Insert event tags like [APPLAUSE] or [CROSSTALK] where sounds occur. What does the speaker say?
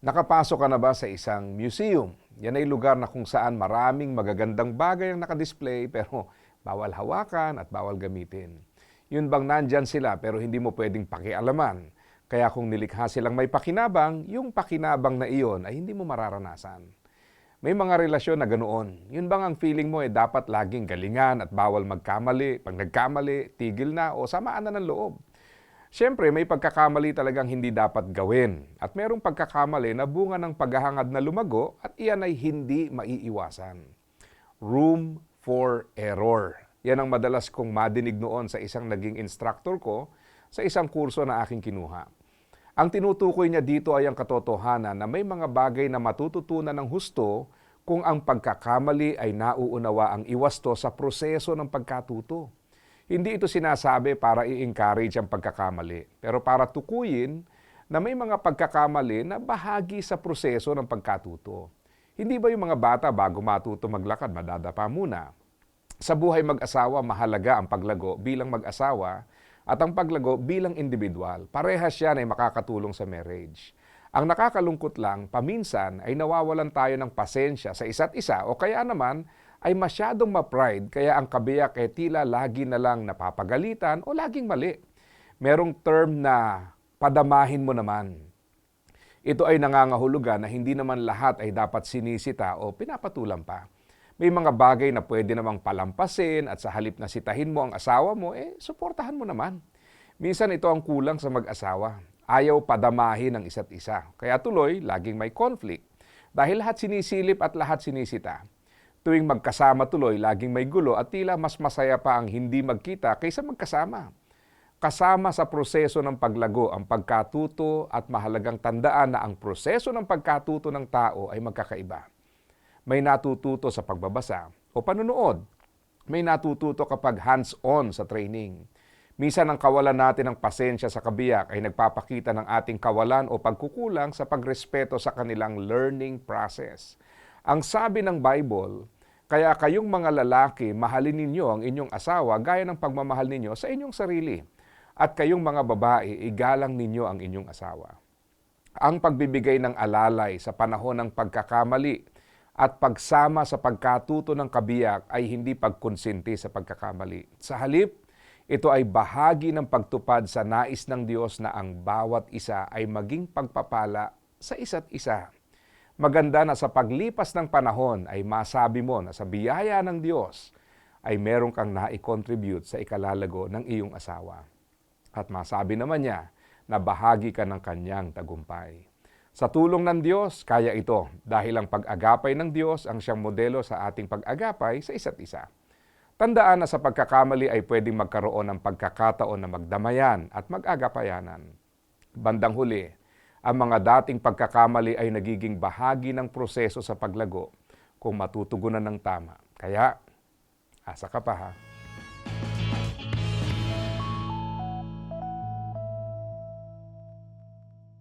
Nakapasok ka na ba sa isang museum? Yan ay lugar na kung saan maraming magagandang bagay ang nakadisplay [LAUGHS] pero bawal hawakan at bawal gamitin. Yun bang nandyan sila pero hindi mo pwedeng pakialaman. Kaya kung nilikha silang may pakinabang, yung pakinabang na iyon ay hindi mo mararanasan. May mga relasyon na ganoon. Yun bang ang feeling mo ay dapat laging galingan at bawal magkamali? Pag nagkamali, tigil na o samaan na ng loob. Siyempre, may pagkakamali talagang hindi dapat gawin. At merong pagkakamali na bunga ng paghahangad na lumago at iyan ay hindi maiiwasan. Room for error. Yan ang madalas kong madinig noon sa isang naging instructor ko sa isang kurso na aking kinuha. Ang tinutukoy niya dito ay ang katotohanan na may mga bagay na matututunan ng husto kung ang pagkakamali ay nauunawa ang iwasto sa proseso ng pagkatuto. Hindi ito sinasabi para i-encourage ang pagkakamali, pero para tukuyin na may mga pagkakamali na bahagi sa proseso ng pagkatuto. Hindi ba yung mga bata bago matuto maglakad, madadapa muna? Sa buhay mag-asawa, mahalaga ang paglago bilang mag-asawa at ang paglago bilang individual. Parehas yan ay makakatulong sa marriage. Ang nakakalungkot lang, paminsan ay nawawalan tayo ng pasensya sa isa't isa o kaya naman ay masyadong ma-pride kaya ang kabiyak ay tila lagi na lang napapagalitan o laging mali. Merong term na padamahin mo naman. Ito ay nangangahulugan na hindi naman lahat ay dapat sinisita o pinapatulan pa. May mga bagay na pwede namang palampasin at sa halip na sitahin mo ang asawa mo, eh, suportahan mo naman. Minsan ito ang kulang sa mag-asawa. Ayaw padamahin ang isa't isa. Kaya tuloy, laging may conflict. Dahil lahat sinisilip at lahat sinisita. Tuwing magkasama tuloy, laging may gulo at tila mas masaya pa ang hindi magkita kaysa magkasama. Kasama sa proseso ng paglago ang pagkatuto at mahalagang tandaan na ang proseso ng pagkatuto ng tao ay magkakaiba. May natututo sa pagbabasa o panunood. May natututo kapag hands-on sa training. Minsan ang kawalan natin ng pasensya sa kabiyak ay nagpapakita ng ating kawalan o pagkukulang sa pagrespeto sa kanilang learning process. Ang sabi ng Bible, kaya kayong mga lalaki, mahalin ninyo ang inyong asawa gaya ng pagmamahal ninyo sa inyong sarili. At kayong mga babae, igalang ninyo ang inyong asawa. Ang pagbibigay ng alalay sa panahon ng pagkakamali at pagsama sa pagkatuto ng kabiyak ay hindi pagkonsinti sa pagkakamali. Sa halip, ito ay bahagi ng pagtupad sa nais ng Diyos na ang bawat isa ay maging pagpapala sa isa't isa. Maganda na sa paglipas ng panahon ay masabi mo na sa biyaya ng Diyos ay meron kang na-contribute sa ikalalago ng iyong asawa. At masabi naman niya na bahagi ka ng kanyang tagumpay. Sa tulong ng Diyos, kaya ito dahil ang pag-agapay ng Diyos ang siyang modelo sa ating pag-agapay sa isa't isa. Tandaan na sa pagkakamali ay pwedeng magkaroon ng pagkakataon na magdamayan at mag-agapayanan. Bandang huli, ang mga dating pagkakamali ay nagiging bahagi ng proseso sa paglago kung matutugunan ng tama. Kaya, asa ka pa ha?